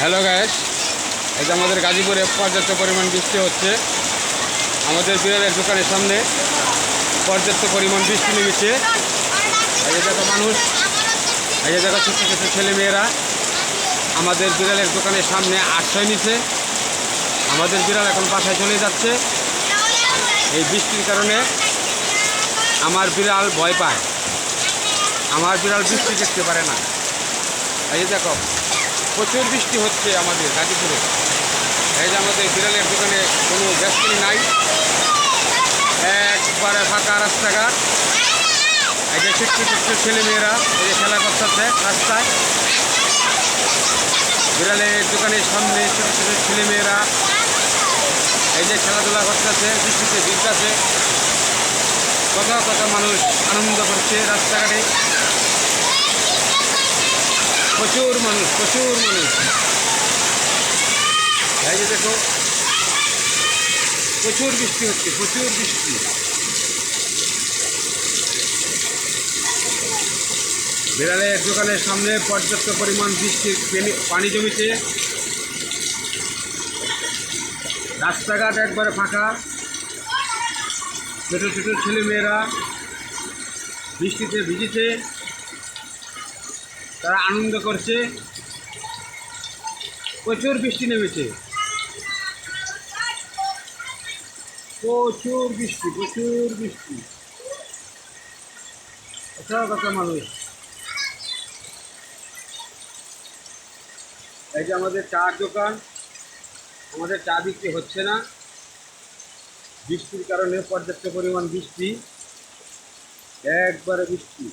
Hello gas এই যে আমাদের গাজীপুরে পর্যাপ্ত পরিমাণ বৃষ্টি হচ্ছে। আমাদের বিড়ালের দোকানের সামনে পর্যাপ্ত পরিমাণ বৃষ্টি নেমেছে। এই যে দেখো মানুষ, এই যে দেখো ছোটো ছোটো ছেলেমেয়েরা, আমাদের বিড়ালের দোকানের সামনে আশ্রয় নিছে আমাদের বিড়াল এখন বাসায় চলে যাচ্ছে। এই বৃষ্টির কারণে আমার বিড়াল ভয় পায়। আমার বিড়াল বৃষ্টি দেখতে পারে না। এই দেখো প্রচুর বৃষ্টি হচ্ছে আমাদের গাজীপুরে। এই যে আমাদের বিড়ালের দোকানে কোনো ব্যস্তি নাই। একবারে ফাঁকা রাস্তাঘাট। এই যে ছোট্ট ছেলেমেয়েরা এই যে খেলা করতেছে রাস্তায়। বিড়ালের দোকানের সামনে ছোটো ছোটো ছেলেমেয়েরা এই যে খেলাধুলা করতেছে বৃষ্টিতে ভিজতেছে কত কত মানুষ আনন্দ করছে রাস্তাঘাটে। প্রচুর মানুষ প্রচুর মানুষ। এই যে দেখো, প্রচুর বৃষ্টি হচ্ছে, প্রচুর বৃষ্টি। বিড়ালের দোকানের সামনে পর্যাপ্ত পরিমাণ বৃষ্টির পানি জমিতে রাস্তাঘাট একবারে ফাঁকা। ছোটো ছোটো ছেলেমেয়েরা বৃষ্টিতে ভিজেছে। তারা আনন্দ করছে। প্রচুর বৃষ্টি নেমেছে। প্রচুর বৃষ্টি প্রচুর বৃষ্টি। কত কত মানুষ। এই যে আমাদের চার দোকান, আমাদের চা বিক্রি হচ্ছে না। বৃষ্টির কারণে পর্যাপ্ত পরিমাণ বৃষ্টি। একবারে বৃষ্টি।